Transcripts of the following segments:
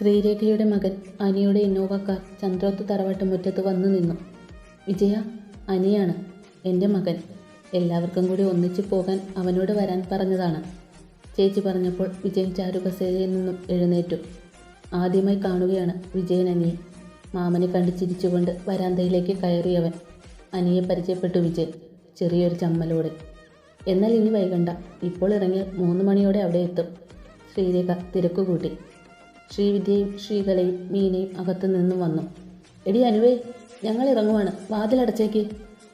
ശ്രീരേഖയുടെ മകൻ അനിയുടെ Innova car Chandroth തറവാട്ട് മുറ്റത്ത് വന്നു നിന്നു. വിജയ അനിയാണ് എന്റെ മകൻ. എല്ലാവർക്കും കൂടി ഒന്നിച്ചു പോകാൻ അവനോട് വരാൻ പറഞ്ഞതാണ്. ചേച്ചി പറഞ്ഞപ്പോൾ വിജയൻ ചാരുകസേരയിൽ നിന്നും എഴുന്നേറ്റു. ആദ്യമായി കാണുകയാണ് വിജയൻ അനിയെ. മാമനെ കണ്ട് ചിരിച്ചുകൊണ്ട് വരാന്തയിലേക്ക് കയറിയവൻ. അനിയെ പരിചയപ്പെട്ടു വിജയൻ. ചെറിയൊരു ചമ്മലോടെ. എന്നാൽ ഇനി വൈകണ്ട. ഇപ്പോൾ ഇറങ്ങിയാൽ മൂന്ന് മണിയോടെ അവിടെ എത്തും. ശ്രീരേഖ തിരക്കുകൂട്ടി. ശ്രീവിദ്യയും ശ്രീകലയും മീനയും അകത്തു നിന്നും വന്നു. എടി അനുവേ ഞങ്ങൾ ഇറങ്ങുവാണ്. വാതിലടച്ചേക്ക്.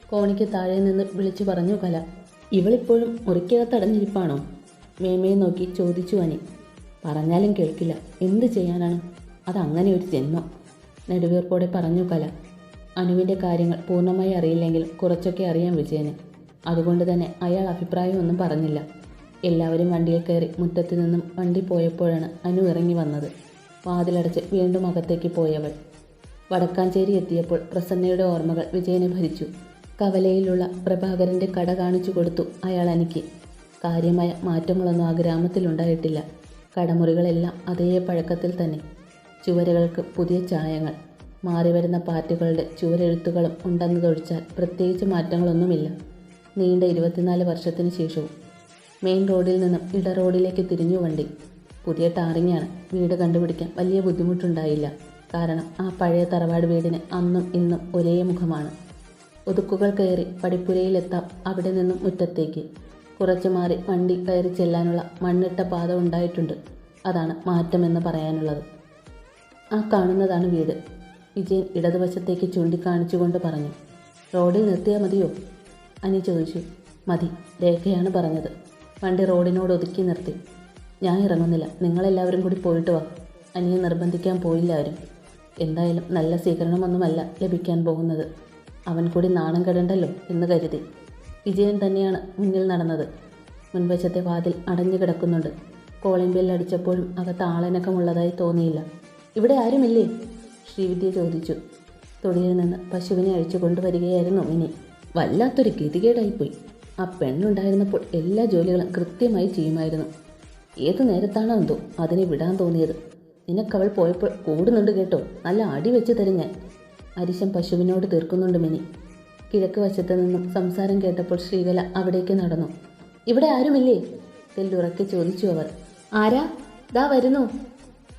കോണിക്ക് താഴെ നിന്ന് വിളിച്ചു പറഞ്ഞു കല. ഇവളിപ്പോഴും മുറിക്കകത്തടഞ്ഞിരിപ്പാണോ മേമയെ നോക്കി ചോദിച്ചു അനി. പറഞ്ഞാലും കേൾക്കില്ല. എന്ത് ചെയ്യാനാണ്? അതങ്ങനെ ഒരു ജന്മം. നെടുവീർപ്പോടെ പറഞ്ഞു കല. അനുവിന്റെ കാര്യങ്ങൾ പൂർണമായി അറിയില്ലെങ്കിലും കുറച്ചൊക്കെ അറിയാം വിജയന്. അതുകൊണ്ട് തന്നെ അയാൾ അഭിപ്രായമൊന്നും പറഞ്ഞില്ല. എല്ലാവരും വണ്ടിയിൽ കയറി മുറ്റത്തു നിന്നും വണ്ടി പോയപ്പോഴാണ് അനു ഇറങ്ങി വന്നത്. വാതിലടച്ച് വീണ്ടും അകത്തേക്ക് പോയവൾ. വടക്കാഞ്ചേരി എത്തിയപ്പോൾ പ്രസന്നയുടെ ഓർമ്മകൾ വിജയനെ ഭരിച്ചു. കവലയിലുള്ള പ്രഭാകരന്റെ കട കാണിച്ചു കൊടുത്തു അയാൾ എനിക്ക് കാര്യമായ മാറ്റങ്ങളൊന്നും ആ ഗ്രാമത്തിലുണ്ടായിട്ടില്ല കടമുറികളെല്ലാം അതേ പഴക്കത്തിൽ തന്നെ. ചുവരുകൾക്ക് പുതിയ ചായങ്ങൾ. മാറിവരുന്ന പാർട്ടികളുടെ ചുവരെഴുത്തുകളും ഉണ്ടെന്നതൊഴിച്ചാൽ പ്രത്യേകിച്ച് മാറ്റങ്ങളൊന്നുമില്ല. നീണ്ട ഇരുപത്തിനാല് വർഷത്തിന് ശേഷവും. മെയിൻ റോഡിൽ നിന്നും ഇട റോഡിലേക്ക് തിരിഞ്ഞു വണ്ടി. പുതിയ ടാറിങ്ങാണ്. വീട് കണ്ടുപിടിക്കാൻ വലിയ ബുദ്ധിമുട്ടുണ്ടായില്ല. കാരണം ആ പഴയ തറവാട് വീടിന് അന്നും ഇന്നും ഒരേ മുഖമാണ്. ഒതുക്കുകൾ കയറി പടിപ്പുരയിലെത്താം അവിടെ നിന്നും മുറ്റത്തേക്ക്. കുറച്ചു മാറി വണ്ടി കയറി ചെല്ലാനുള്ള മണ്ണിട്ട പാത ഉണ്ടായിട്ടുണ്ട്. അതാണ് മാറ്റമെന്ന് പറയാനുള്ളത്. ആ കാണുന്നതാണ് വീട്. വിജയൻ ഇടതുവശത്തേക്ക് ചൂണ്ടിക്കാണിച്ചുകൊണ്ട് പറഞ്ഞു റോഡിൽ നിർത്തിയാൽ മതിയോ? അനി ചോദിച്ചു. മതി രേഖയാണ് പറഞ്ഞത്. വണ്ടി റോഡിനോട് ഒതുക്കി നിർത്തി. ഞാൻ ഇറങ്ങുന്നില്ല. നിങ്ങളെല്ലാവരും കൂടി പോയിട്ട് വാ. അനിയെ നിർബന്ധിക്കാൻ പോയില്ല ആരും. എന്തായാലും നല്ല സ്വീകരണമൊന്നുമല്ല ലഭിക്കാൻ പോകുന്നത്. അവൻ കൂടി നാണം കെടണ്ടല്ലോ എന്ന് കരുതി. വിജയൻ തന്നെയാണ് മുന്നിൽ നടന്നത്. മുൻവശത്തെ വാതിൽ അടഞ്ഞു കിടക്കുന്നുണ്ട്. കോളിംഗ് ബെൽ അടിച്ചപ്പോഴും അകത്ത് ആളനക്കമുള്ളതായി തോന്നിയില്ല. ഇവിടെ ആരുമില്ലേ? ശ്രീവിദ്യ ചോദിച്ചു. തൊടിയിൽ നിന്ന് പശുവിനെ അഴിച്ചു കൊണ്ടുവരികയായിരുന്നു ഇനി വല്ലാത്തൊരു ഗതികേടായിപ്പോയി. ആ പെണ്ണുണ്ടായിരുന്നപ്പോൾ എല്ലാ ജോലികളും കൃത്യമായി ചെയ്യുമായിരുന്നു. ഏതു നേരത്താണോ എന്തോ അതിനെ വിടാൻ തോന്നിയത്? നിനക്കവൾ പോയപ്പോൾ കൂടുന്നുണ്ട് കേട്ടോ. നല്ല അടി വെച്ച് തരും ഞാൻ. അരിശം പശുവിനോട് തീർക്കുന്നുണ്ട് മിനി. കിഴക്ക് വശത്ത് നിന്നും സംസാരം കേട്ടപ്പോൾ ശ്രീകല അവിടേക്ക് നടന്നു. ഇവിടെ ആരുമില്ലേ? തെല്ലുറക്കി ചോദിച്ചു അവർ. ആരാ? ദാ വരുന്നു.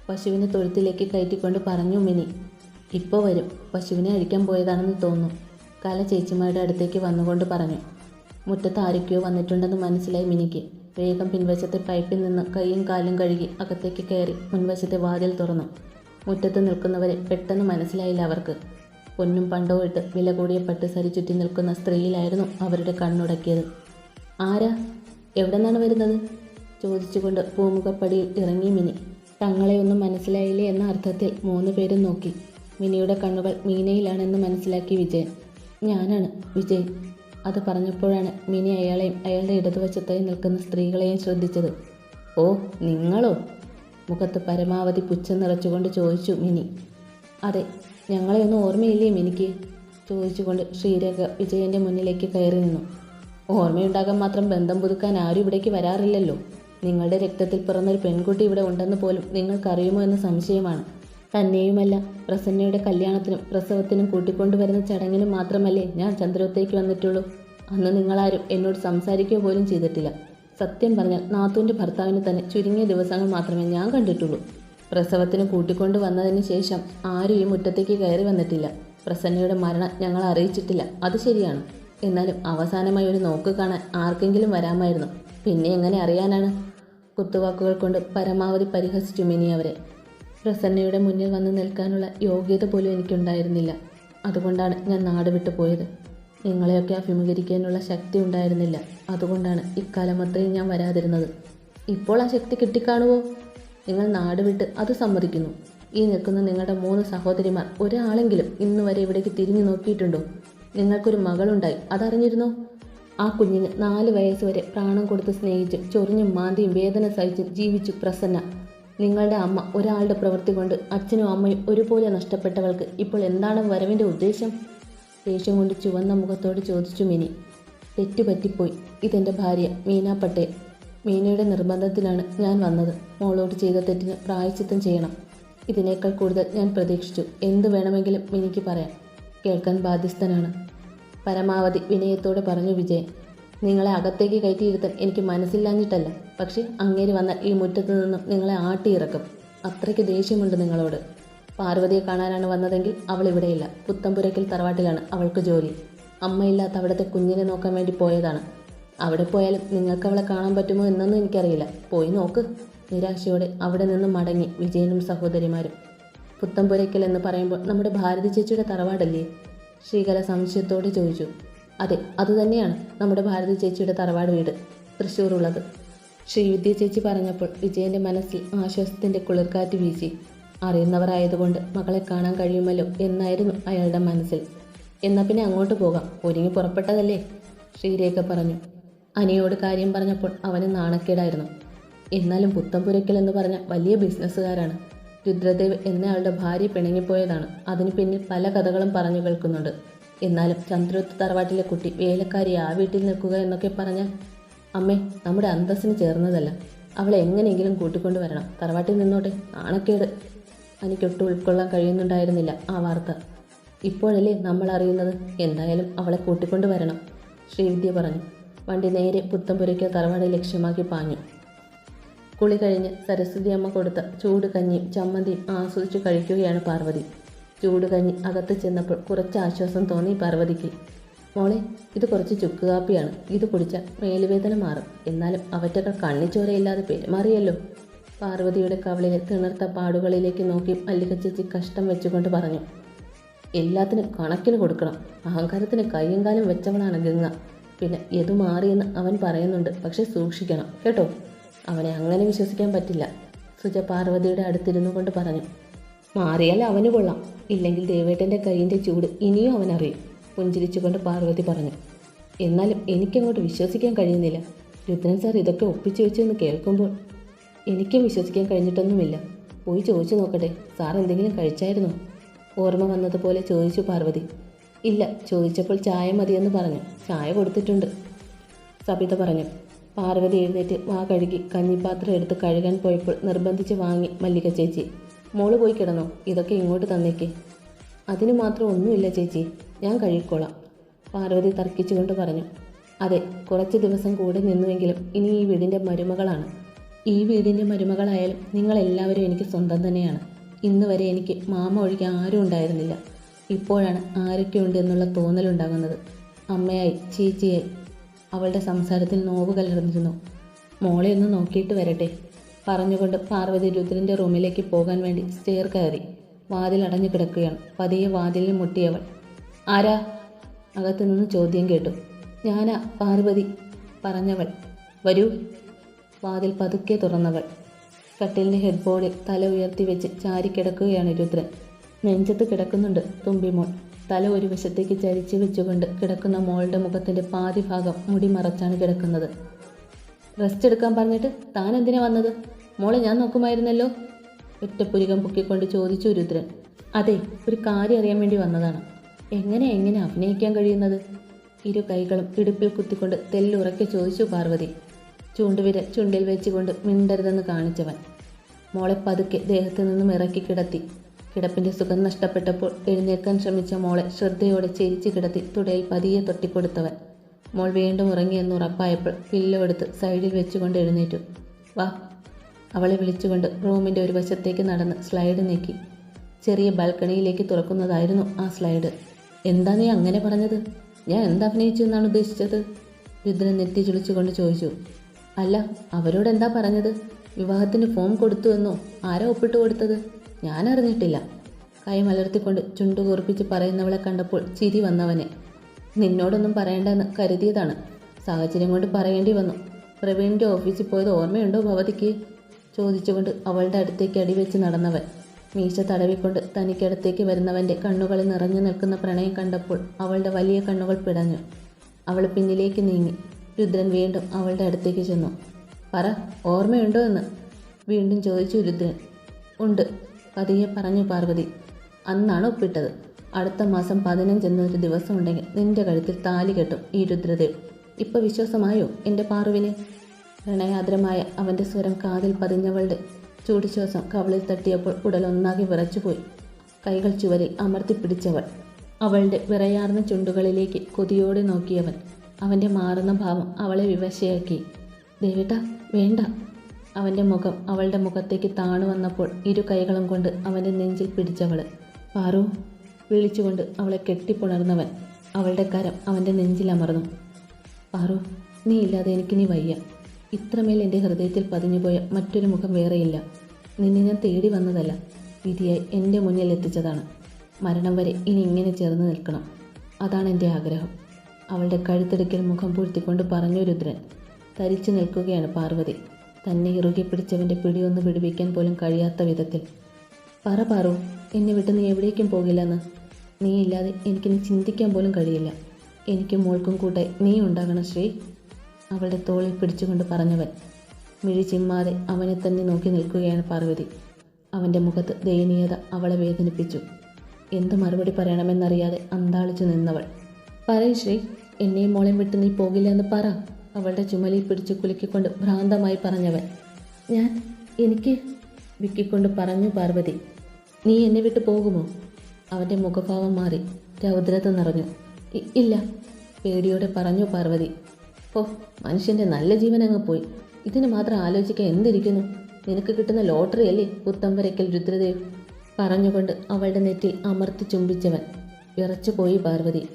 പശുവിനെ തൊഴുത്തിലേക്ക് കയറ്റിക്കൊണ്ട് പറഞ്ഞു മിനി. ഇപ്പോൾ വരും. പശുവിനെ അഴിക്കാൻ പോയതാണെന്ന് തോന്നുന്നു. കല ചേച്ചിമാരുടെ അടുത്തേക്ക് വന്നുകൊണ്ട് പറഞ്ഞു. മുറ്റത്ത് ആരൊക്കെയോ വന്നിട്ടുണ്ടെന്ന് മനസ്സിലായി മിനിക്ക്. വേഗം പിൻവശത്തെ പൈപ്പിൽ നിന്ന് കൈയും കാലും കഴുകി അകത്തേക്ക് കയറി മുൻവശത്തെ വാതിൽ തുറന്നു. മുറ്റത്ത് നിൽക്കുന്നവരെ പെട്ടെന്ന് മനസ്സിലായില്ല അവർക്ക്. പൊന്നും പണ്ടോ ഇട്ട് വില കൂടിയ പട്ട് സരി ചുറ്റി നിൽക്കുന്ന സ്ത്രീയിലായിരുന്നു അവരുടെ കണ്ണുടക്കിയത്. ആരാ? എവിടെ നിന്നാണ് വരുന്നത്? ചോദിച്ചുകൊണ്ട് പൂമുഖപ്പടിയിൽ ഇറങ്ങി മിനി. തങ്ങളെ ഒന്നും മനസ്സിലായില്ലേ എന്ന അർത്ഥത്തിൽ മൂന്ന് പേരും നോക്കി. മിനിയുടെ കണ്ണുകൾ മീനയിലാണെന്ന് മനസ്സിലാക്കി വിജയൻ. ഞാനാണ് വിജയൻ. അത് പറഞ്ഞപ്പോഴാണ് മിനി അയാളെയും അയാളുടെ ഇടതുവശത്തായി നിൽക്കുന്ന സ്ത്രീകളെയും ശ്രദ്ധിച്ചത്. ഓ നിങ്ങളോ? മുഖത്ത് പരമാവധി പുച്ഛം നിറച്ചുകൊണ്ട് ചോദിച്ചു മിനി. അതെ ഞങ്ങളെ ഒന്നും ഓർമ്മയില്ലേ മിനിക്ക്? ചോദിച്ചുകൊണ്ട് ശ്രീരേഖ വിജയന്റെ മുന്നിലേക്ക് കയറി നിന്നു. ഓർമ്മയുണ്ടാകാൻ മാത്രം ബന്ധം പുതുക്കാൻ ആരും ഇവിടേക്ക് വരാറില്ലല്ലോ. നിങ്ങളുടെ രക്തത്തിൽ പിറന്നൊരു പെൺകുട്ടി ഇവിടെ ഉണ്ടെന്ന് പോലും നിങ്ങൾക്കറിയുമോ എന്ന സംശയമാണ്. തന്നെയുമല്ല. പ്രസന്നയുടെ കല്യാണത്തിനും പ്രസവത്തിനും കൂട്ടിക്കൊണ്ടുവരുന്ന ചടങ്ങിനും മാത്രമല്ലേ ഞാൻ ചന്ദ്രത്തേക്ക് വന്നിട്ടുള്ളൂ. അന്ന് നിങ്ങളാരും എന്നോട് സംസാരിക്കുക പോലും ചെയ്തിട്ടില്ല. സത്യം പറഞ്ഞാൽ നാത്തൂന്റെ ഭർത്താവിന് തന്നെ ചുരുങ്ങിയ ദിവസങ്ങൾ മാത്രമേ ഞാൻ കണ്ടിട്ടുള്ളൂ. പ്രസവത്തിന് കൂട്ടിക്കൊണ്ടു വന്നതിന് ശേഷം ആരും ഈ മുറ്റത്തേക്ക് കയറി വന്നിട്ടില്ല. പ്രസന്നയുടെ മരണം ഞങ്ങൾ അറിയിച്ചിട്ടില്ല. അത് ശരിയാണ്. എന്നാലും അവസാനമായി ഒരു നോക്ക് കാണാൻ ആർക്കെങ്കിലും വരാമായിരുന്നു. പിന്നെ എങ്ങനെ അറിയാനാണ്? കുത്തുവാക്കുകൾ കൊണ്ട് പരമാവധി പരിഹസിച്ചു മിനി അവരെ പ്രസന്നയുടെ മുന്നിൽ വന്ന് നിൽക്കാനുള്ള യോഗ്യത പോലും എനിക്കുണ്ടായിരുന്നില്ല. അതുകൊണ്ടാണ് ഞാൻ നാട് വിട്ടു പോയത്. നിങ്ങളെയൊക്കെ അഭിമുഖീകരിക്കാനുള്ള ശക്തി ഉണ്ടായിരുന്നില്ല. അതുകൊണ്ടാണ് ഇക്കാലം അത്രയും ഞാൻ വരാതിരുന്നത്. ഇപ്പോൾ ആ ശക്തി കിട്ടിക്കാണുവോ? നിങ്ങൾ നാട് വിട്ട് അത് സമ്മതിക്കുന്നു. ഈ നിൽക്കുന്ന നിങ്ങളുടെ മൂന്ന് സഹോദരിമാർ ഒരാളെങ്കിലും ഇന്ന് വരെ ഇവിടേക്ക് തിരിഞ്ഞു നോക്കിയിട്ടുണ്ടോ? നിങ്ങൾക്കൊരു മകളുണ്ടായി. അതറിഞ്ഞിരുന്നോ? ആ കുഞ്ഞിന് നാല് വയസ്സ് വരെ പ്രാണം കൊടുത്ത് സ്നേഹിച്ച് ചൊറിഞ്ഞും മാന്തിയും വേദന സഹിച്ച് ജീവിച്ചു പ്രസന്ന. നിങ്ങളുടെ അമ്മ ഒരാളുടെ പ്രവൃത്തി കൊണ്ട് അച്ഛനും അമ്മയും ഒരുപോലെ നഷ്ടപ്പെട്ടവൾക്ക് ഇപ്പോൾ എന്താണ് വരവിന്റെ ഉദ്ദേശം? ദേഷ്യം കൊണ്ട് ചുവന്ന മുഖത്തോട് ചോദിച്ചു മിനി. തെറ്റുപറ്റിപ്പോയി. ഇതെന്റെ ഭാര്യ മീന പട്ടേൽ മീനയുടെ നിർബന്ധത്തിലാണ് ഞാൻ വന്നത്. മോളോട് ചെയ്ത തെറ്റിന് പ്രായച്ചിത്തം ചെയ്യണം. ഇതിനേക്കാൾ കൂടുതൽ ഞാൻ പ്രതീക്ഷിച്ചു. എന്ത് വേണമെങ്കിലും മിനിക്ക് പറയാം. കേൾക്കാൻ ബാധ്യസ്ഥനാണ്. പരമാവധി വിനയത്തോടെ പറഞ്ഞു വിജയൻ. നിങ്ങളെ അകത്തേക്ക് കയറ്റിയിരുത്താൻ എനിക്ക് മനസ്സില്ലാഞ്ഞിട്ടല്ല. പക്ഷേ അങ്ങേര് വന്ന ഈ മുറ്റത്ത് നിന്നും നിങ്ങളെ ആട്ടിയിറക്കും. അത്രയ്ക്ക് ദേഷ്യമുണ്ട് നിങ്ങളോട്. പാർവതിയെ കാണാനാണ് വന്നതെങ്കിൽ അവൾ ഇവിടെയില്ല. പുത്തമ്പുരയ്ക്കൽ തറവാട്ടിലാണ് അവൾക്ക് ജോലി. അമ്മയില്ലാത്ത അവിടുത്തെ കുഞ്ഞിനെ നോക്കാൻ വേണ്ടി പോയതാണ്. അവിടെ പോയാലും നിങ്ങൾക്ക് അവളെ കാണാൻ പറ്റുമോ എന്നൊന്നും എനിക്കറിയില്ല. പോയി നോക്ക്. നിരാശയോടെ അവിടെ നിന്ന് മടങ്ങി വിജയനും സഹോദരിമാരും. പുത്തമ്പുരയ്ക്കൽ എന്ന് പറയുമ്പോൾ നമ്മുടെ ഭാരതി ചേച്ചിയുടെ തറവാടല്ലേ? ശ്രീകല സംശയത്തോടെ ചോദിച്ചു. അതെ അതുതന്നെയാണ് നമ്മുടെ ഭാരതി ചേച്ചിയുടെ തറവാട് വീട് തൃശ്ശൂറുള്ളത് ശ്രീവിദ്യ ചേച്ചി പറഞ്ഞപ്പോൾ വിജയന്റെ മനസ്സിൽ ആശ്വാസത്തിന്റെ കുളിർക്കാറ്റ് വീശി. അറിയുന്നവരായതുകൊണ്ട് മകളെ കാണാൻ കഴിയുമല്ലോ എന്നായിരുന്നു അയാളുടെ മനസ്സിൽ. എന്നാ പിന്നെ അങ്ങോട്ട് പോകാം ഒരുങ്ങി പുറപ്പെട്ടതല്ലേ? ശ്രീരേഖ പറഞ്ഞു. അനിയോട് കാര്യം പറഞ്ഞപ്പോൾ അവന് നാണക്കേടായിരുന്നു. എന്നാലും പുത്തംപുരയ്ക്കൽ എന്ന് പറഞ്ഞ വലിയ ബിസിനസ്സുകാരാണ്. രുദ്രദേവ് എന്നയാളുടെ ഭാര്യ പിണങ്ങിപ്പോയതാണ്. അതിന് പിന്നിൽ പല കഥകളും പറഞ്ഞു കേൾക്കുന്നുണ്ട്. എന്നാലും ചന്ദ്രോത്ത് തറവാട്ടിലെ കുട്ടി വേലക്കാരി ആ വീട്ടിൽ നിൽക്കുക എന്നൊക്കെ പറഞ്ഞാൽ അമ്മേ നമ്മുടെ അന്തസ്സിന് ചേർന്നതല്ല. അവളെ എങ്ങനെയെങ്കിലും കൂട്ടിക്കൊണ്ടു വരണം. തറവാട്ടിൽ നിന്നോട്ടെ. നാണക്കേട് എനിക്കൊട്ടും ഉൾക്കൊള്ളാൻ കഴിയുന്നുണ്ടായിരുന്നില്ല ആ വാർത്ത. ഇപ്പോഴല്ലേ നമ്മൾ അറിയുന്നത്? എന്തായാലും അവളെ കൂട്ടിക്കൊണ്ടു വരണം ശ്രീവിദ്യ പറഞ്ഞു. വണ്ടി നേരെ പുത്തമ്പുരയ്ക്ക് തറവാട് ലക്ഷ്യമാക്കി പാഞ്ഞു. കുളി കഴിഞ്ഞ് സരസ്വതി അമ്മ കൊടുത്ത ചൂട് കഞ്ഞിയും ചമ്മന്തിയും ആസ്വദിച്ചു കഴിക്കുകയാണ് പാർവതി. ചൂട് കഞ്ഞി അകത്ത് ചെന്നപ്പോൾ കുറച്ച് ആശ്വാസം തോന്നി പാർവതിക്ക്. മോളെ ഇത് കുറച്ച് ചുക്ക് കാപ്പിയാണ്. ഇത് കുടിച്ചാൽ മേലുവേദന മാറും. എന്നാലും അവറ്റകൾ കണ്ണിച്ചോരയില്ലാതെ പെരുമാറിയല്ലോ. പാർവതിയുടെ കവളിലെ തിണർത്ത പാടുകളിലേക്ക് നോക്കി മല്ലിക ചേച്ചി കഷ്ടം വെച്ചുകൊണ്ട് പറഞ്ഞു എല്ലാത്തിനും കണക്കിന് കൊടുക്കണം. അഹങ്കാരത്തിന് കയ്യും കാലും വെച്ചവളാണ് ഗംഗ. പിന്നെ എതു മാറിയെന്ന് അവൻ പറയുന്നുണ്ട് പക്ഷെ സൂക്ഷിക്കണം കേട്ടോ? അവനെ അങ്ങനെ വിശ്വസിക്കാൻ പറ്റില്ല. സുജ പാർവതിയുടെ അടുത്തിരുന്നു കൊണ്ട് പറഞ്ഞു മാറിയാൽ അവന് കൊള്ളാം. ഇല്ലെങ്കിൽ ദേവേട്ടന്റെ കൈയിന്റെ ചൂട് ഇനിയും അവനറിയും പുഞ്ചിരിച്ചുകൊണ്ട് പാർവതി പറഞ്ഞു. എന്നാലും എനിക്കങ്ങോട്ട് വിശ്വസിക്കാൻ കഴിയുന്നില്ല. രുദ്രൻ സാർ ഇതൊക്കെ ഒപ്പിച്ചു വെച്ചെന്ന് കേൾക്കുമ്പോൾ എനിക്കും വിശ്വസിക്കാൻ കഴിഞ്ഞിട്ടൊന്നുമില്ല. പോയി ചോദിച്ചു നോക്കട്ടെ. സാർ എന്തെങ്കിലും കഴിച്ചായിരുന്നോ? ഓർമ്മ വന്നതുപോലെ ചോദിച്ചു പാർവതി. ഇല്ല ചോദിച്ചപ്പോൾ ചായ മതിയെന്ന് പറഞ്ഞു. ചായ കൊടുത്തിട്ടുണ്ട്. സബിത പറഞ്ഞു. പാർവതി എഴുന്നേറ്റ് വാ കഴുകി കഞ്ഞിപ്പാത്രം എടുത്ത് കഴുകാൻ പോയപ്പോൾ നിർബന്ധിച്ച് വാങ്ങി മല്ലിക ചേച്ചി. മോൾ പോയി കിടന്നോ. ഇതൊക്കെ ഇങ്ങോട്ട് തന്നേക്ക്. അതിന് മാത്രം ഒന്നുമില്ല ചേച്ചി. ഞാൻ കഴിക്കോളാം പാർവതി തർക്കിച്ചുകൊണ്ട് പറഞ്ഞു. അതെ കുറച്ച് ദിവസം കൂടെ നിന്നുവെങ്കിലും ഇനി ഈ വീടിന്റെ മരുമകളാണ്. ഈ വീടിന്റെ മരുമകളായാലും നിങ്ങളെല്ലാവരും എനിക്ക് സ്വന്തം തന്നെയാണ്. ഇന്ന് വരെ എനിക്ക് മാമ ഒഴികെ ആരും ഉണ്ടായിരുന്നില്ല. ഇപ്പോഴാണ് ആരൊക്കെ ഉണ്ട് എന്നുള്ള തോന്നലുണ്ടാകുന്നത്. അമ്മയായി ചേച്ചിയായി. അവളുടെ സംസാരത്തിൽ നോവ് കലർന്നിരുന്നു മോളെ ഒന്ന് നോക്കിയിട്ട് വരട്ടെ. പറഞ്ഞുകൊണ്ട് പാർവതി രുദ്രന്റെ റൂമിലേക്ക് പോകാൻ വേണ്ടി സ്റ്റെയർ കയറി. വാതിൽ അടഞ്ഞു കിടക്കുകയാണ്. പതിയെ വാതിലിൽ മുട്ടിയവൾ. ആരാ? അകത്തു നിന്ന് ചോദ്യം കേട്ടു. ഞാനാ പാർവതി പറഞ്ഞവൾ. വരൂ. വാതിൽ പതുക്കെ തുറന്നവൾ. കട്ടിലിന്റെ ഹെഡ് ബോർഡിൽ തല ഉയർത്തി വെച്ച് ചാരി കിടക്കുകയാണ് രുദ്രൻ. നെഞ്ചത്ത് കിടക്കുന്നുണ്ട് തുമ്പിമോൾ. തല ഒരു വശത്തേക്ക് ചരിച്ചു വെച്ചുകൊണ്ട് കിടക്കുന്ന മോളുടെ മുഖത്തിന്റെ പാതിഭാഗം മുടി മറച്ചാണ് കിടക്കുന്നത്. റെസ്റ്റ് എടുക്കാൻ പറഞ്ഞിട്ട് താൻ എന്തിനാ വന്നത്? മോളെ ഞാൻ നോക്കുമായിരുന്നല്ലോ? ഒറ്റപ്പുരികം പൊക്കിക്കൊണ്ട് ചോദിച്ചു രുദ്രൻ. അതെ ഒരു കാര്യം അറിയാൻ വേണ്ടി വന്നതാണ്. എങ്ങനെ എങ്ങനെ അഭിനയിക്കാൻ കഴിയുന്നത്? ഇരു കൈകളും ഇടുപ്പിൽ കുത്തിക്കൊണ്ട് തെല്ലുറക്കെ ചോദിച്ചു പാർവതി. ചൂണ്ടുവിരൽ ചുണ്ടിൽ വെച്ചുകൊണ്ട് മിണ്ടരുതെന്ന് കാണിച്ചവൻ. മോളെ പതുക്കെ ദേഹത്തു നിന്നും ഇറക്കി കിടത്തി. കിടപ്പിന്റെ സുഖം നഷ്ടപ്പെട്ടപ്പോൾ എഴുന്നേൽക്കാൻ ശ്രമിച്ച മോളെ ശ്രദ്ധയോടെ ചേരിച്ചു കിടത്തി തുടയിൽ പതിയെ തൊട്ടിക്കൊടുത്തവൻ. മോൾ വീണ്ടും ഉറങ്ങിയെന്ന് ഉറപ്പായപ്പോൾ പില്ലോ എടുത്ത് സൈഡിൽ വെച്ചുകൊണ്ട് എഴുന്നേറ്റു. വാ അവളെ വിളിച്ചുകൊണ്ട് റൂമിന്റെ ഒരു വശത്തേക്ക് നടന്ന് സ്ലൈഡ് നീക്കി. ചെറിയ ബാൽക്കണിയിലേക്ക് തുറക്കുന്നതായിരുന്നു ആ സ്ലൈഡ്. എന്താ നീ അങ്ങനെ പറഞ്ഞത്? ഞാൻ എന്താ അഭിനയിച്ചു എന്നാണ് ഉദ്ദേശിച്ചത്? രുദ്രൻ നെറ്റി ചുളിച്ചുകൊണ്ട് ചോദിച്ചു. അല്ല അവരോട് എന്താ പറഞ്ഞത്? വിവാഹത്തിന് ഫോം കൊടുത്തു എന്നോ? ആരാ ഒപ്പിട്ട് കൊടുത്തത്? ഞാൻ അറിഞ്ഞിട്ടില്ല. കൈ മലർത്തിക്കൊണ്ട് ചുണ്ടു കൂർപ്പിച്ച് പറയുന്നവളെ കണ്ടപ്പോൾ ചിരി വന്നവനെ. നിന്നോടൊന്നും പറയണ്ടെന്ന് കരുതിയതാണ്. സാഹചര്യം കൊണ്ട് പറയേണ്ടി വന്നു. പ്രവീണിന്റെ ഓഫീസിൽ പോയത് ഓർമ്മയുണ്ടോ ഭവതിക്ക്? ചോദിച്ചുകൊണ്ട് അവളുടെ അടുത്തേക്ക് അടിവെച്ച് നടന്നവൻ. മീശ തടവിക്കൊണ്ട് തനിക്കടുത്തേക്ക് വരുന്നവന്റെ കണ്ണുകളിൽ നിറഞ്ഞു നിൽക്കുന്ന പ്രണയം കണ്ടപ്പോൾ അവളുടെ വലിയ കണ്ണുകൾ പിടഞ്ഞു. അവൾ പിന്നിലേക്ക് നീങ്ങി. രുദ്രൻ വീണ്ടും അവളുടെ അടുത്തേക്ക് ചെന്നു. പറ ഓർമ്മയുണ്ടോ എന്ന്? വീണ്ടും ചോദിച്ചു രുദ്രൻ. ഉണ്ട് പതിയെ പറഞ്ഞു പാർവതി. അന്നാണ് ഒപ്പിട്ടത്. അടുത്ത മാസം പതിനഞ്ചെന്നൊരു ദിവസം ഉണ്ടെങ്കിൽ നിന്റെ കഴുത്തിൽ താലി കെട്ടും ഈ രുദ്രദേവ്. ഇപ്പൊ വിശ്വാസമായോ എന്റെ പാറുവിന് പ്രണയാദ്രമായ അവന്റെ സ്വരം കാതിൽ പതിഞ്ഞവളുടെ ചൂടുശ്വാസം കവളിൽ തട്ടിയപ്പോൾ ഉടലൊന്നാകെ വിറച്ചുപോയി. കൈകൾ ചുവരിൽ അമർത്തിപ്പിടിച്ചവൾ അവളുടെ വിറയാർന്ന ചുണ്ടുകളിലേക്ക് കൊതിയോടെ നോക്കിയവൻ. അവന്റെ മാറുന്ന ഭാവം അവളെ വിവശയാക്കി. ദേവിട്ട വേണ്ട. അവന്റെ മുഖം അവളുടെ മുഖത്തേക്ക് താണു വന്നപ്പോൾ ഇരു കൈകളും കൊണ്ട് അവന്റെ നെഞ്ചിൽ പിടിച്ചവൾ പാറു വിളിച്ചുകൊണ്ട് അവളെ കെട്ടിപ്പുണർന്നവൻ. അവളുടെ കരം അവന്റെ നെഞ്ചിലമർന്നു പാറു നീ ഇല്ലാതെ എനിക്ക് നീ വയ്യ. ഇത്രമേൽ എന്റെ ഹൃദയത്തിൽ പതിഞ്ഞുപോയ മറ്റൊരു മുഖം വേറെയില്ല. നിന്നെ ഞാൻ തേടി വന്നതല്ല. വിധിയായി എന്റെ മുന്നിൽ എത്തിച്ചതാണ്. മരണം വരെ ഇനി ഇങ്ങനെ ചേർന്ന് നിൽക്കണം. അതാണ് എന്റെ ആഗ്രഹം. അവളുടെ കഴുത്തിടുക്കിൽ മുഖം പൂഴ്ത്തിക്കൊണ്ട് പറഞ്ഞു രുദ്രൻ തരിച്ചു നിൽക്കുകയാണ് പാർവതി. തന്നെ ഇറുകി പിടിച്ചവന്റെ പിടിയൊന്ന് പിടിപ്പിക്കാൻ പോലും കഴിയാത്ത വിധത്തിൽ. പറ പാറു എന്നെ വിട്ട് നീ എവിടേക്കും പോകില്ലെന്ന്. നീ ഇല്ലാതെ എനിക്കിനി ചിന്തിക്കാൻ പോലും കഴിയില്ല. എനിക്കും മോൾക്കും കൂട്ടായി നീ ഉണ്ടാകണം ശ്രീ. അവളുടെ തോളിൽ പിടിച്ചുകൊണ്ട് പറഞ്ഞവൻ മിഴി ചിമ്മാതെ അവനെ തന്നെ നോക്കി നിൽക്കുകയാണ് പാർവതി. അവന്റെ മുഖത്ത് ദയനീയത അവളെ വേദനിപ്പിച്ചു. എന്ത് മറുപടി പറയണമെന്നറിയാതെ അന്താളിച്ചു നിന്നവൾ പറയ് ശ്രീ എന്നെയും മോളെയും വിട്ട് നീ പോകില്ല എന്ന് പറ അവളുടെ ചുമലിൽ പിടിച്ചു കുലുക്കിക്കൊണ്ട് ഭ്രാന്തമായി പറഞ്ഞവൻ ഞാൻ എനിക്ക് വിക്കിക്കൊണ്ട് പറഞ്ഞു പാർവതി നീ എന്നെ വിട്ട് പോകുമോ? അവന്റെ മുഖഭാവം മാറി രൗദ്രത നിറഞ്ഞു ഇല്ല പേടിയോടെ പറഞ്ഞു പാർവതി ഓ മനുഷ്യന്റെ നല്ല ജീവൻ അങ്ങ് പോയി. ഇതിന് മാത്രം ആലോചിക്കാൻ എന്തിരിക്കുന്നു? നിനക്ക് കിട്ടുന്ന ലോട്ടറി അല്ലേ പുത്തമ്പരയ്ക്കൽ രുദ്രദേവ്? പറഞ്ഞുകൊണ്ട് അവളുടെ നെറ്റിൽ അമർത്തി ചുംബിച്ചവൻ. വിറച്ചുപോയി പാർവതി.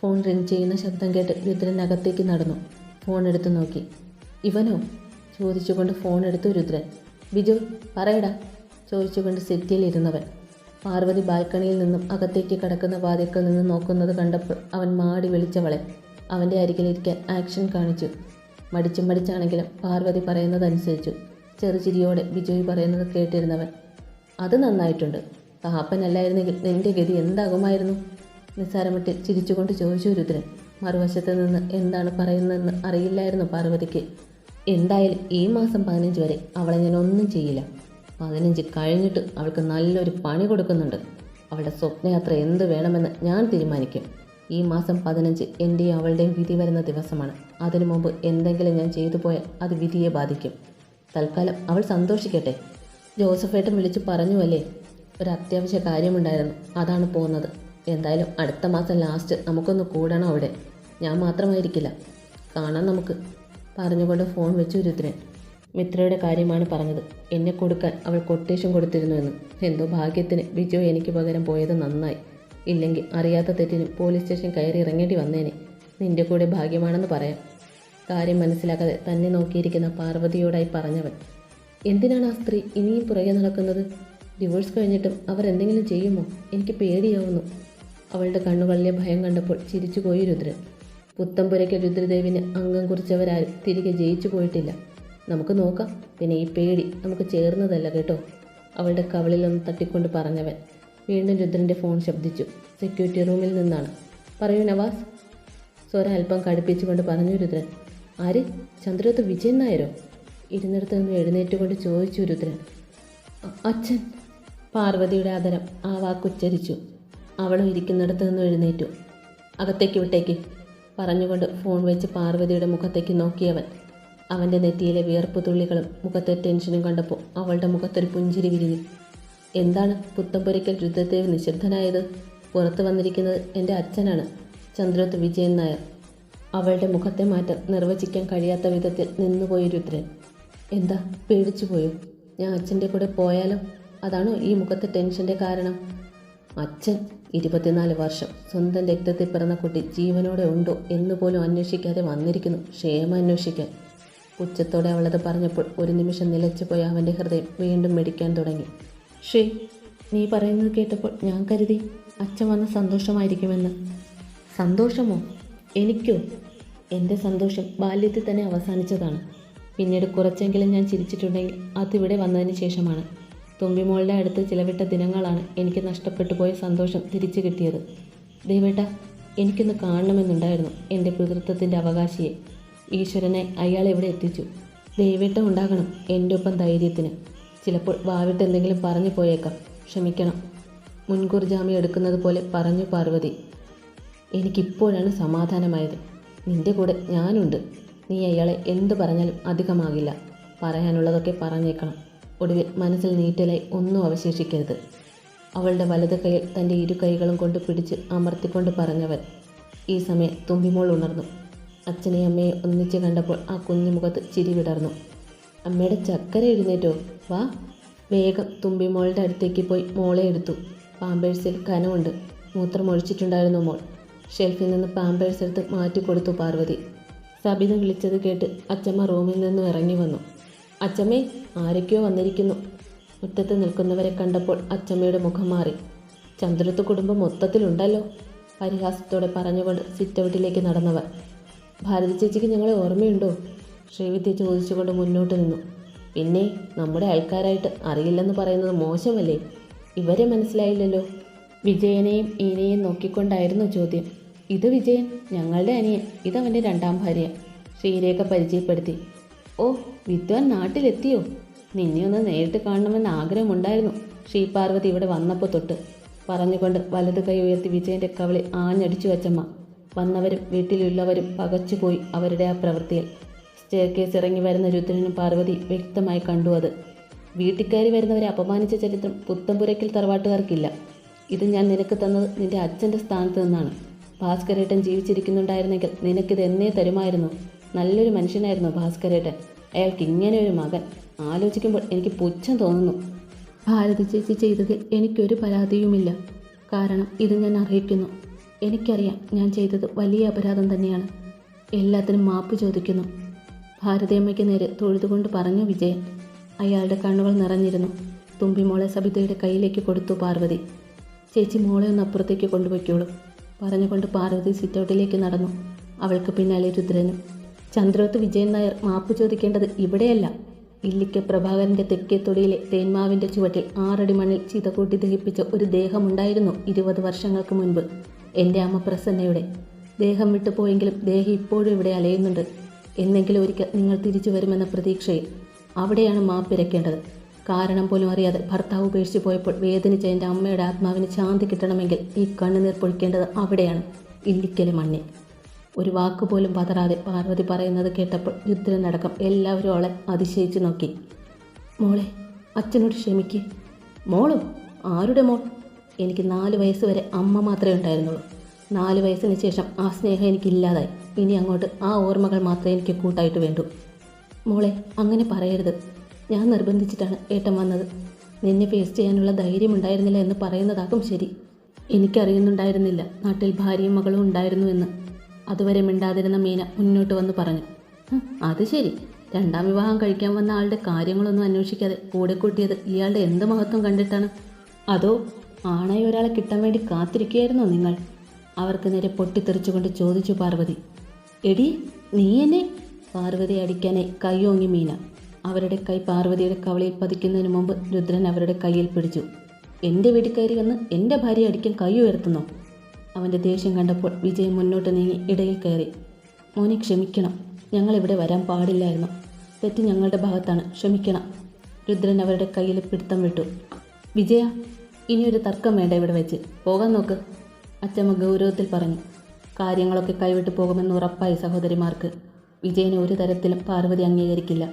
ഫോൺ റിങ് ചെയ്യുന്ന ശബ്ദം കേട്ട് രുദ്രൻ അകത്തേക്ക് നടന്നു. ഫോൺ എടുത്തു നോക്കി. ഇവനോ? ചോദിച്ചുകൊണ്ട് ഫോൺ എടുത്തു രുദ്രൻ. ബിജു പറയടാ. ചോദിച്ചുകൊണ്ട് സെറ്റിയിലിരുന്നവൻ പാർവതി ബാൽക്കണിയിൽ നിന്നും അകത്തേക്ക് കടക്കുന്ന വാതിൽക്കൽ നിന്ന് നോക്കുന്നത് കണ്ടപ്പോൾ അവൻ മാടി വിളിച്ചവളെ. അവന്റെ അരികിലിരിക്കാൻ ആക്ഷൻ കാണിച്ചു. മടിച്ചും മടിച്ചാണെങ്കിലും പാർവതി പറയുന്നതനുസരിച്ചു. ചെറുചിരിയോടെ ബിജോയ് പറയുന്നത് കേട്ടിരുന്നവൻ അത് നന്നായിട്ടുണ്ട്. പാപ്പനല്ലായിരുന്നെങ്കിൽ നിന്റെ ഗതി എന്താകുമായിരുന്നു? നിസ്സാരമട്ടിൽ ചിരിച്ചുകൊണ്ട് ചോദിച്ചു രുദ്രൻ. മറുവശത്ത് നിന്ന് എന്താണ് പറയുന്നതെന്ന് അറിയില്ലായിരുന്നു പാർവതിക്ക്. എന്തായാലും ഈ മാസം പതിനഞ്ച് വരെ അവളെ ഞാൻ ഒന്നും ചെയ്യില്ല. പതിനഞ്ച് കഴിഞ്ഞിട്ട് അവൾക്ക് നല്ലൊരു പണി കൊടുക്കുന്നുണ്ട്. അവളുടെ സ്വപ്നയാത്ര എന്ത് വേണമെന്ന് ഞാൻ തീരുമാനിക്കും. ഈ മാസം പതിനഞ്ച് എന്റെയും അവളുടെയും വിധി വരുന്ന ദിവസമാണ്. അതിനു മുമ്പ് എന്തെങ്കിലും ഞാൻ ചെയ്തു പോയാൽ അത് വിധിയെ ബാധിക്കും. തൽക്കാലം അവൾ സന്തോഷിക്കട്ടെ. ജോസഫേട്ടൻ വിളിച്ച് പറഞ്ഞു അല്ലേ ഒരു അത്യാവശ്യ കാര്യമുണ്ടായിരുന്നു. അതാണ് പോകുന്നത് എന്തായാലും അടുത്ത മാസം ലാസ്റ്റ് നമുക്കൊന്ന് കൂടണം അവിടെ. ഞാൻ മാത്രമായിരിക്കില്ല. കാണാം നമുക്ക്. പറഞ്ഞുകൊണ്ട് ഫോൺ വെച്ചു രുദ്രൻ. മിത്രയുടെ കാര്യമാണ് പറഞ്ഞത്. എന്നെ കൊടുക്കാൻ അവൾ കൊട്ടേഷൻ കൊടുത്തിരുന്നുവെന്ന് എന്തോ ഭാഗ്യത്തിന് ബിജു എനിക്ക് പകരം പോയത് നന്നായി. ഇല്ലെങ്കിൽ അറിയാത്ത തെറ്റിന് പോലീസ് സ്റ്റേഷൻ കയറി ഇറങ്ങേണ്ടി വന്നേനെ. നിന്റെ കൂടെ ഭാഗ്യമാണെന്ന് പറയാം. കാര്യം മനസ്സിലാക്കാതെ തന്നെ നോക്കിയിരിക്കുന്ന പാർവതിയോടായി പറഞ്ഞവൻ. എന്തിനാണ് ആ സ്ത്രീ ഇനിയും പുറകെ നടക്കുന്നത്? ഡിവോഴ്സ് കഴിഞ്ഞിട്ടും അവർ എന്തെങ്കിലും ചെയ്യുമോ? എനിക്ക് പേടിയാവുന്നു. അവളുടെ കണ്ണുകളിലെ ഭയം കണ്ടപ്പോൾ ചിരിച്ചു പോയി രുദ്രൻ. പുത്തമ്പുരയ്ക്ക് രുദ്രദേവിന് അംഗം കുറിച്ചവരാരും തിരികെ ജയിച്ചു പോയിട്ടില്ല. നമുക്ക് നോക്കാം. പിന്നെ ഈ പേടി നമുക്ക് ചേർന്നതല്ല കേട്ടോ. അവളുടെ കവളിലൊന്ന് തട്ടിക്കൊണ്ട് പറഞ്ഞവൻ. വീണ്ടും രുദ്രന്റെ ഫോൺ ശബ്ദിച്ചു. സെക്യൂരിറ്റി റൂമിൽ നിന്നാണ്. പറയൂ നവാസ്. സ്വര അല്പം കടുപ്പിച്ചുകൊണ്ട് പറഞ്ഞു രുദ്രൻ. ആര്? ചന്ദ്രത്ത് വിജയൻ നായരോ? ഇരുന്നിടത്ത് നിന്ന് എഴുന്നേറ്റുകൊണ്ട് ചോദിച്ചു രുദ്രൻ. അച്ഛൻ. പാർവതിയുടെ ആദരം ആ വാക്കുച്ചരിച്ചു അവളും ഇരിക്കുന്നിടത്ത് നിന്ന് എഴുന്നേറ്റു. അകത്തേക്ക് വിട്ടേക്ക്. പറഞ്ഞുകൊണ്ട് ഫോൺ വെച്ച് പാർവതിയുടെ മുഖത്തേക്ക് നോക്കിയവൻ അവന്റെ നെറ്റിയിലെ വിയർപ്പ് തുള്ളികളും മുഖത്തെ ടെൻഷനും കണ്ടപ്പോൾ അവളുടെ മുഖത്തൊരു പുഞ്ചിരി വിരിഞ്ഞു. എന്താണ് പുത്തമ്പുരയ്ക്കൽ രുദ്രദേവ് നിശബ്ദനായത്? പുറത്തു വന്നിരിക്കുന്നത് എന്റെ അച്ഛനാണ് ചന്ദ്രത്ത് വിജയൻ നായർ. അവളുടെ മുഖത്തെ മാറ്റം നിർവചിക്കാൻ കഴിയാത്ത വിധത്തിൽ നിന്നുപോയി രുദ്രൻ. എന്താ? പേടിച്ചു പോയോ ഞാൻ അച്ഛന്റെ കൂടെ പോയാലോ? അതാണോ ഈ മുഖത്തെ ടെൻഷന്റെ കാരണം? അച്ഛൻ ഇരുപത്തിനാല് വർഷം സ്വന്തം രക്തത്തിൽ പിറന്ന കുട്ടി ജീവനോടെ ഉണ്ടോ എന്ന് പോലും അന്വേഷിക്കാതെ വന്നിരിക്കുന്നു ക്ഷേമം അന്വേഷിക്കാൻ. ഉച്ചത്തോടെ അവളത് പറഞ്ഞപ്പോൾ ഒരു നിമിഷം നിലച്ചുപോയ അവന്റെ ഹൃദയം വീണ്ടും മെടിക്കാൻ തുടങ്ങി. ഷേ നീ പറയുന്നത് കേട്ടപ്പോൾ ഞാൻ കരുതി അച്ഛൻ വന്ന സന്തോഷമായിരിക്കുമെന്ന്. സന്തോഷമോ? എനിക്കോ? എന്റെ സന്തോഷം ബാല്യത്തിൽ തന്നെ അവസാനിച്ചതാണ്. പിന്നീട് കുറച്ചെങ്കിലും ഞാൻ ചിരിച്ചിട്ടുണ്ടെങ്കിൽ അതിവിടെ വന്നതിന് ശേഷമാണ്. തുമ്പിമോളുടെ അടുത്ത് ചിലവിട്ട ദിനങ്ങളാണ് എനിക്ക് നഷ്ടപ്പെട്ടു പോയ സന്തോഷം തിരിച്ചു കിട്ടിയത്. ദൈവേട്ട എനിക്കൊന്ന് കാണണമെന്നുണ്ടായിരുന്നു എന്റെ പിതൃത്വത്തിന്റെ അവകാശിയെ. ഈശ്വരനെ അയാൾ എവിടെ എത്തിച്ചു. ദൈവേട്ട ഉണ്ടാകണം എന്റെ ഒപ്പം ധൈര്യത്തിന്. ചിലപ്പോൾ വാവിട്ട് എന്തെങ്കിലും പറഞ്ഞു പോയേക്കാം. ക്ഷമിക്കണം. മുൻകൂർ ജാമ്യം എടുക്കുന്നത് പോലെ പറഞ്ഞു പാർവതി. എനിക്കിപ്പോഴാണ് സമാധാനമായത്. നിന്റെ കൂടെ ഞാനുണ്ട്. നീ അയാളെ എന്ത് പറഞ്ഞാലും അധികമാകില്ല. പറയാനുള്ളതൊക്കെ പറഞ്ഞേക്കണം. ഒടുവിൽ മനസ്സിൽ നീറ്റലായി ഒന്നും അവശേഷിക്കരുത്. അവളുടെ വലത് കൈയിൽ തന്റെ ഇരു കൈകളും കൊണ്ട് പിടിച്ച് അമർത്തിക്കൊണ്ട് പറഞ്ഞവൻ. ഈ സമയം തുമ്പിമോൾ ഉണർന്നു. അച്ഛനെയും അമ്മയെ ഒന്നിച്ച് കണ്ടപ്പോൾ ആ കുഞ്ഞു മുഖത്ത് ചിരി വിടർന്നു. അമ്മയുടെ ചക്കര എഴുന്നേറ്റോ. വാ. വേഗം തുമ്പി മോളുടെ അടുത്തേക്ക് പോയി മോളെ എടുത്തു. പാമ്പേഴ്സിൽ കനമുണ്ട്. മൂത്രം ഒഴിച്ചിട്ടുണ്ടായിരുന്നു മോൾ. ഷെൽഫിൽ നിന്ന് പാമ്പേഴ്സ് എടുത്ത് മാറ്റി കൊടുത്തു പാർവതി. സബിത വിളിച്ചത് കേട്ട് അച്ചമ്മ റൂമിൽ നിന്നും ഇറങ്ങി വന്നു. അച്ചമ്മേ ആരൊക്കെയോ വന്നിരിക്കുന്നു. മുറ്റത്ത് നിൽക്കുന്നവരെ കണ്ടപ്പോൾ അച്ചമ്മയുടെ മുഖം മാറി. ചന്ദ്രത്ത് കുടുംബം മൊത്തത്തിലുണ്ടല്ലോ. പരിഹാസത്തോടെ പറഞ്ഞുകൊണ്ട് സിറ്റൗട്ടിലേക്ക് നടന്നവർ. ഭാരതി ചേച്ചിക്ക് ഞങ്ങളെ ഓർമ്മയുണ്ടോ? ശ്രീവിദ്യ ചോദിച്ചുകൊണ്ട് മുന്നോട്ട് നിന്നു. പിന്നെ നമ്മുടെ ആൾക്കാരായിട്ട് അറിയില്ലെന്ന് പറയുന്നത് മോശമല്ലേ? ഇവരെ മനസ്സിലായില്ലല്ലോ? വിജയനെയും ഈനെയും നോക്കിക്കൊണ്ടായിരുന്നു ചോദ്യം. ഇത് വിജയൻ ഞങ്ങളുടെ അനിയൻ ഇതവന്റെ രണ്ടാം ഭാര്യ. ശ്രീരേഖ പരിചയപ്പെടുത്തി. ഓ വിദ്വാൻ നാട്ടിലെത്തിയോ? നിന്നെ ഒന്ന് നേരിട്ട് കാണണമെന്ന് ആഗ്രഹമുണ്ടായിരുന്നു. ശ്രീപാർവതി ഇവിടെ വന്നപ്പോൾ തൊട്ട്. പറഞ്ഞുകൊണ്ട് വലതു കൈ ഉയർത്തി വിജയന്റെ കവളി ആഞ്ഞടിച്ചു വച്ചമ്മ. വന്നവരും വീട്ടിലുള്ളവരും പകച്ചുപോയി അവരുടെ ആ പ്രവൃത്തിയിൽ. സ്റ്റെയർ കേസ് ഇറങ്ങി വരുന്ന രുദ്രനും പാർവതി വ്യക്തമായി കണ്ടു അത്. വീട്ടിൽ വരുന്നവരെ അപമാനിച്ച ചരിത്രം പുത്തമ്പുരയ്ക്കൽ തറവാട്ടുകാർക്കില്ല. ഇത് ഞാൻ നിനക്ക് തന്നത് നിന്റെ അച്ഛന്റെ സ്ഥാനത്ത് നിന്നാണ്. ഭാസ്കരേട്ടൻ ജീവിച്ചിരിക്കുന്നുണ്ടായിരുന്നെങ്കിൽ നിനക്കിത് എന്നേ തരുമായിരുന്നു. നല്ലൊരു മനുഷ്യനായിരുന്നു ഭാസ്കരേട്ടൻ. അയാൾക്ക് ഇങ്ങനെ ഒരു മകൻ. ആലോചിക്കുമ്പോൾ എനിക്ക് പുച്ഛം തോന്നുന്നു. ഭാരതി ചേച്ചി ചെയ്തതിൽ എനിക്കൊരു പരാതിയുമില്ല. കാരണം ഇത് ഞാൻ അറിയിക്കുന്നു. എനിക്കറിയാം ഞാൻ ചെയ്തത് വലിയ അപരാധം തന്നെയാണ്. എല്ലാത്തിനും മാപ്പ് ചോദിക്കുന്നു. ഭാരതിയമ്മയ്ക്ക് നേരെ തൊഴുതുകൊണ്ട് പറഞ്ഞു വിജയൻ. അയാളുടെ കണ്ണുകൾ നിറഞ്ഞിരുന്നു. തുമ്പിമോളെ സബിതയുടെ കയ്യിലേക്ക് കൊടുത്തു പാർവതി. ചേച്ചി മോളെ ഒന്ന് അപ്പുറത്തേക്ക് കൊണ്ടുപോയിക്കോളൂ. പറഞ്ഞുകൊണ്ട് പാർവതി സിറ്റൗട്ടിലേക്ക് നടന്നു. അവൾക്ക് പിന്നാലെ രുദ്രനും ചന്ദ്രോത്ത് വിജയൻ നായർ മാപ്പ് ചോദിക്കേണ്ടത് ഇവിടെയല്ല. ഇല്ലിക്ക പ്രഭാകരന്റെ തെക്കേ തൊടിയിലെ തേന്മാവിന്റെ ചുവട്ടിൽ ആറടി മണ്ണിൽ ചിതകൂട്ടി ദഹിപ്പിച്ച ഒരു ദേഹമുണ്ടായിരുന്നു ഇരുപത് വർഷങ്ങൾക്ക് മുൻപ്. എന്റെ അമ്മ പ്രസന്നയുടെ. ദേഹം വിട്ടുപോയെങ്കിലും ദേഹം ഇപ്പോഴും ഇവിടെ അലയുന്നുണ്ട്. എന്നെങ്കിലും ഒരിക്കൽ നിങ്ങൾ തിരിച്ചു വരുമെന്ന പ്രതീക്ഷയിൽ അവിടെയാണ് മാപ്പിരക്കേണ്ടത് കാരണം പോലും അറിയാതെ ഭർത്താവ് ഉപേക്ഷിച്ചു പോയപ്പോൾ വേദനിച്ച എന്റെ അമ്മയുടെ ആത്മാവിന് ശാന്തി കിട്ടണമെങ്കിൽ ഈ കണ്ണുനീർ പൊഴിക്കേണ്ടത് അവിടെയാണ്. ഇല്ലിക്കലെ മണ്ണിൽ ഒരു വാക്കുപോലും പതറാതെ പാർവതി പറയുന്നത് കേട്ടപ്പോൾ രുദ്രനടക്കം എല്ലാവരും അവളെ അതിശയിച്ചു നോക്കി. മോളെ അച്ഛനോട് ക്ഷമിക്ക്. മോളോ? ആരുടെ മോൾ? എനിക്ക് നാല് വയസ്സ് വരെ അമ്മ മാത്രമേ ഉണ്ടായിരുന്നുള്ളൂ. നാല് വയസ്സിന് ശേഷം ആ സ്നേഹം എനിക്കില്ലാതായി. ഇനി അങ്ങോട്ട് ആ ഓർമ്മകൾ മാത്രമേ എനിക്ക് കൂട്ടായിട്ട് വേണ്ടൂ. മോളെ അങ്ങനെ പറയരുത്. ഞാൻ നിർബന്ധിച്ചിട്ടാണ് ഏട്ടൻ വന്നത്. നിന്നെ ഫേസ് ചെയ്യാനുള്ള ധൈര്യം ഉണ്ടായിരുന്നില്ല എന്ന് പറയുന്നതാക്കും ശരി. എനിക്കറിയുന്നുണ്ടായിരുന്നില്ല. നാട്ടിൽ ഭാര്യയും മകളും ഉണ്ടായിരുന്നു എന്ന്. അതുവരെ മിണ്ടാതിരുന്ന മീന മുന്നോട്ട് വന്ന് പറഞ്ഞു അത് ശരി. രണ്ടാം വിവാഹം കഴിക്കാൻ വന്ന ആളുടെ കാര്യങ്ങളൊന്നും അന്വേഷിക്കാതെ കൂടെ കൂട്ടിയത് ഇയാളുടെ എന്ത് മഹത്വം കണ്ടിട്ടാണ്? അതോ ആണായി ഒരാളെ കിട്ടാൻ വേണ്ടി കാത്തിരിക്കുകയായിരുന്നോ നിങ്ങൾ? അവർക്ക് നേരെ പൊട്ടിത്തെറിച്ചുകൊണ്ട് ചോദിച്ചു പാർവതി. എടി നീ എന്നെ? പാർവതി അടിക്കാനെ കൈയോങ്ങി മീന. അവരുടെ കൈ പാർവതിയുടെ കവളയിൽ പതിക്കുന്നതിന് മുമ്പ് രുദ്രൻ അവരുടെ കയ്യിൽ പിടിച്ചു. എന്റെ വീട്ടിൽ കയറി വന്ന് എന്റെ ഭാര്യ അടിക്കാൻ കൈ ഉയർത്തുന്നു. അവന്റെ ദേഷ്യം കണ്ടപ്പോൾ വിജയ് മുന്നോട്ട് നീങ്ങി ഇടയിൽ കയറി. മോനെ ക്ഷമിക്കണം. ഞങ്ങളിവിടെ വരാൻ പാടില്ലായിരുന്നു. തെറ്റ് ഞങ്ങളുടെ ഭാഗത്താണ്. ക്ഷമിക്കണം. രുദ്രൻ അവരുടെ കയ്യിൽ പിടുത്തം വിട്ടു. വിജയ ഇനിയൊരു തർക്കം വേണ്ട ഇവിടെ വെച്ച്. പോകാൻ നോക്ക്. അച്ചമ്മ ഗൗരവത്തിൽ പറഞ്ഞു കാര്യങ്ങളൊക്കെ കൈവിട്ടു പോകുമെന്ന് ഉറപ്പായി സഹോദരിമാർക്ക്. വിജയനെ ഒരു തരത്തിലും പാർവതി അംഗീകരിക്കില്ല.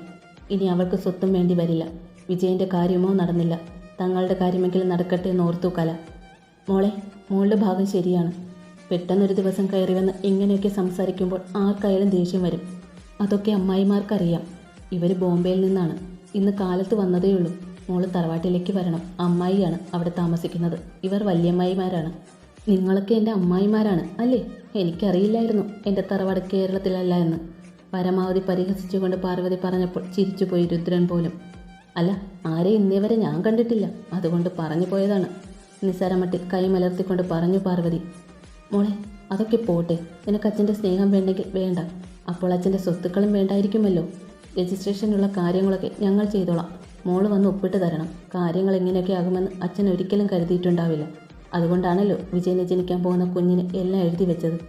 ഇനി അവൾക്ക് സ്വത്തും വേണ്ടി വരില്ല. വിജയന്റെ കാര്യമോ നടന്നില്ല. തങ്ങളുടെ കാര്യമെങ്കിലും നടക്കട്ടെ എന്ന് ഓർത്തു കല. മോളെ മോളുടെ ഭാഗം ശരിയാണ്. പെട്ടെന്നൊരു ദിവസം കയറി വന്ന് ഇങ്ങനെയൊക്കെ സംസാരിക്കുമ്പോൾ ആർക്കായാലും ദേഷ്യം വരും. അതൊക്കെ അമ്മായിമാർക്കറിയാം. ഇവർ ബോംബെയിൽ നിന്നാണ്. ഇന്ന് കാലത്ത് വന്നതേയുള്ളൂ മോൾ തറവാട്ടിലേക്ക് വരണം. അമ്മായിയാണ് അവിടെ താമസിക്കുന്നത്. ഇവർ വല്യമ്മായിമാരാണ്. നിങ്ങളൊക്കെ എന്റെ അമ്മായിമാരാണ് അല്ലേ? എനിക്കറിയില്ലായിരുന്നു എന്റെ തറവാട് കേരളത്തിലല്ല എന്ന്. പരമാവധി പരിഹസിച്ചുകൊണ്ട് പാർവതി പറഞ്ഞപ്പോൾ ചിരിച്ചുപോയി രുദ്രൻ പോലും. അല്ല ആരെ ഇന്നേവരെ ഞാൻ കണ്ടിട്ടില്ല. അതുകൊണ്ട് പറഞ്ഞു പോയതാണ്. നിസാരമട്ടി കൈമലർത്തിക്കൊണ്ട് പറഞ്ഞു പാർവതി. മോളെ അതൊക്കെ പോട്ടെ. നിനക്ക് അച്ഛന്റെ സ്നേഹം വേണ്ടെങ്കിൽ വേണ്ട. അപ്പോൾ അച്ഛന്റെ സ്വത്തുക്കളും വേണ്ടായിരിക്കുമല്ലോ. രജിസ്ട്രേഷനുള്ള കാര്യങ്ങളൊക്കെ ഞങ്ങൾ ചെയ്തോളാം. മോൾ വന്ന് ഒപ്പിട്ട് തരണം. കാര്യങ്ങൾ എങ്ങനെയൊക്കെ ആകുമെന്ന് അച്ഛൻ ഒരിക്കലും കരുതിയിട്ടുണ്ടാവില്ല. അതുകൊണ്ടാണല്ലോ വിജയനെ ജനിക്കാൻ പോകുന്ന കുഞ്ഞിന് എല്ലാം എഴുതി വെച്ചത്.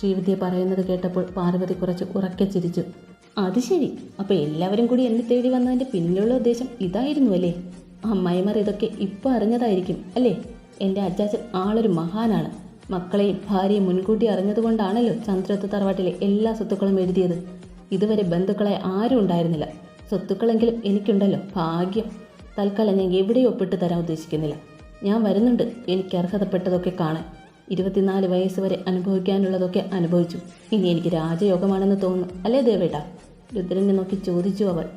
ശ്രീവിദ്യ പറയുന്നത് കേട്ടപ്പോൾ പാർവതി കുറച്ച് ഉറക്കെ ചിരിച്ചു. അത് ശരി. അപ്പോൾ എല്ലാവരും കൂടി എന്നെ തേടി വന്നതിന്റെ പിന്നിലുള്ള ഉദ്ദേശം ഇതായിരുന്നു അല്ലേ? അമ്മായിമാർ ഇതൊക്കെ ഇപ്പോൾ അറിഞ്ഞതായിരിക്കും അല്ലേ? എന്റെ അച്ചാച്ചൻ ആളൊരു മഹാനാണ്. മക്കളെയും ഭാര്യയും മുൻകൂട്ടി അറിഞ്ഞതുകൊണ്ടാണല്ലോ ചന്ദ്രത്ത് തറവാട്ടിലെ എല്ലാ സ്വത്തുക്കളും എഴുതിയത്. ഇതുവരെ ബന്ധുക്കളെ ആരും ഉണ്ടായിരുന്നില്ല. സ്വത്തുക്കളെങ്കിലും എനിക്കുണ്ടല്ലോ ഭാഗ്യം. തൽക്കാലം ഞാൻ എവിടെയും ഒപ്പിട്ട് തരാൻ ഉദ്ദേശിക്കുന്നില്ല. ഞാൻ വരുന്നുണ്ട്. എനിക്ക് അർഹതപ്പെട്ടതൊക്കെ കാണാൻ. ഇരുപത്തിനാല് വയസ്സ് വരെ അനുഭവിക്കാനുള്ളതൊക്കെ അനുഭവിച്ചു. ഇനി എനിക്ക് രാജയോഗമാണെന്ന് തോന്നുന്നു. അല്ലേ ദേവേട്ട? രുദ്രനെ നോക്കി ചോദിച്ചു അവൾ.